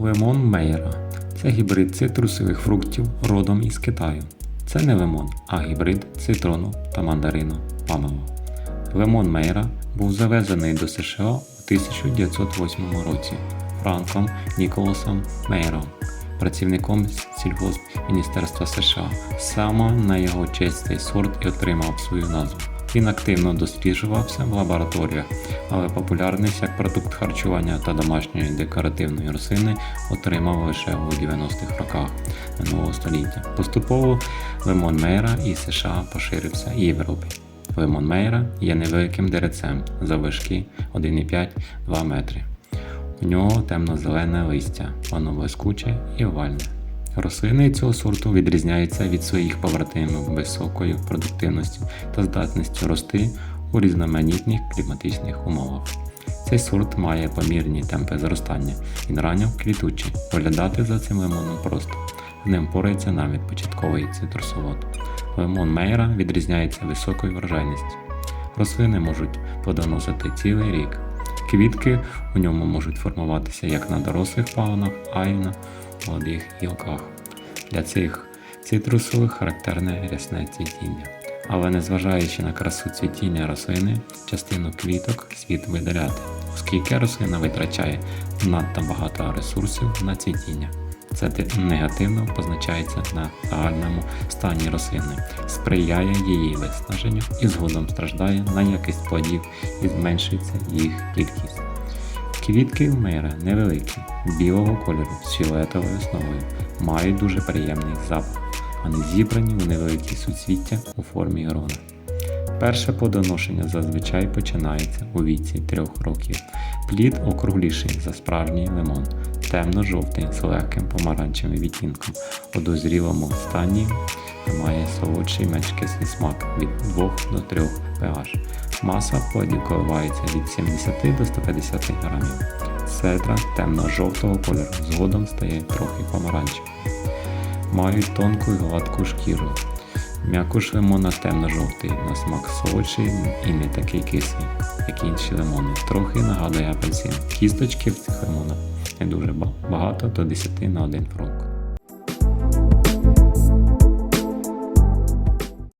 Лимон Мейра це гібрид цитрусових фруктів родом із Китаю. Це не лимон, а гібрид цитрону та мандарину памело. Лимон Мейра був завезений до США у 1908 році Франком Ніколасом Мейром, працівником сільгоспміністерства США. Саме на його честь цей сорт і отримав свою назву. Він активно досліджувався в лабораторіях, але популярність як продукт харчування та домашньої декоративної рослини отримав лише у 90-х роках минулого століття. Поступово лимон Мейра із США поширився і Європі. Лимон Мейра є невеликим деревцем заввишки 1,5-2 метри. У нього темно-зелене листя, воно блискуче і овальне. Рослини цього сорту відрізняються від своїх побратимів високою продуктивністю та здатністю рости у різноманітних кліматичних умовах. Цей сорт має помірні темпи зростання, він ранньо квітучий, доглядати за цим лимоном просто. З ним порається навіть початковий цитрусовод. Лимон Мейра відрізняється високою врожайністю. Рослини можуть плодоносити цілий рік. Квітки у ньому можуть формуватися як на дорослих пагонах, а й на молодих гілках. Для цих цитрусових характерне рясне цвітіння. Але незважаючи на красу цвітіння рослини, частину квіток слід видаляти, оскільки рослина витрачає надто багато ресурсів на цвітіння. Це негативно позначається на загальному стані рослини, сприяє її виснаженню і згодом страждає на якість плодів і зменшується їх кількість. Квітки в мира невеликі, білого кольору з фіолетовою основою, мають дуже приємний запах. Вони зібрані у невеликі суцвіття у формі грона. Перше плодоношення зазвичай починається у віці 3 років. Плід округліший за справжній лимон, темно-жовтий з легким помаранчевим відтінком. У дозрілому стані має солодший менш кислий смак від 2 до 3 pH. Маса плодів коливається від 70 до 150 грамів. Цедра темно-жовтого кольору згодом стає трохи помаранчевою. Мають тонку і гладку шкіру. М'якуш лимона темно-жовтий, на смак солодший і не такий кислий, як інші лимони. Трохи нагадує апельсин. Кісточки в цих лимонах не дуже багато до 10 на один фрукт.